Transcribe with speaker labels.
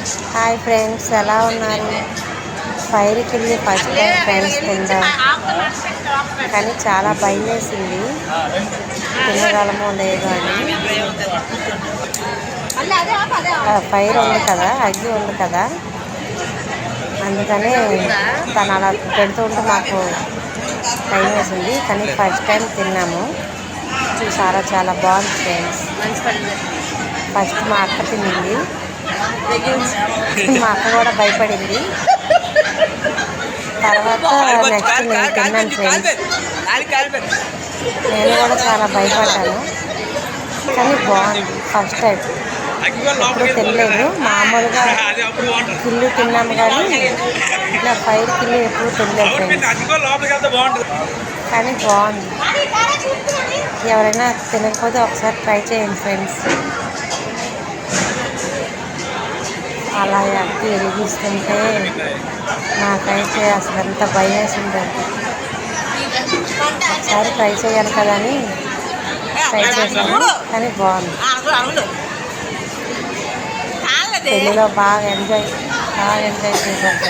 Speaker 1: Hi friends ఎలా ఉన్నారు? ఫైర్కి వెళ్ళి ఫస్ట్ టైం ఫ్రెండ్స్ తిందాం. కానీ చాలా భయం వేసింది. తినగలమో లేదో అని. ఫైర్ ఉంది కదా అగ్గి ఉంది కదా. అందుకని తను అలా పెడుతూ ఉంటే మాకు టైం వేసింది. కానీ ఫస్ట్ టైం తిన్నాము. చాలా చాలా బాగుంది ఫ్రెండ్స్. ఫస్ట్ మా అక్క తినింది. మా అక్క కూడా భయపడింది. తర్వాత నెక్స్ట్ నేను తిన్నాను ఫ్రెండ్స్ నేను కూడా చాలా భయపడ్డాను. కానీ బాగుంది ఫస్ట్ టైం ఎప్పుడు తినలేదు. మామూలుగా కిల్లు తిన్నాము కానీ ఇలా ఫైర్ కిల్లు ఎప్పుడు తినలేదు కానీ బాగుంది. ఎవరైనా తినకపోతే ఒకసారి ట్రై చేయండి ఫ్రెండ్స్ అగ్గి వెలిగిస్తుంటే నాకైతే అసలు ఎంత భయం వేసిందండి ఒకసారి ట్రై చేయాలి కదా అని ట్రై చేశాను కానీ బాగుంది. పెళ్ళిలో బాగా ఎంజాయ్ బాగా ఎంజాయ్ చేశాను.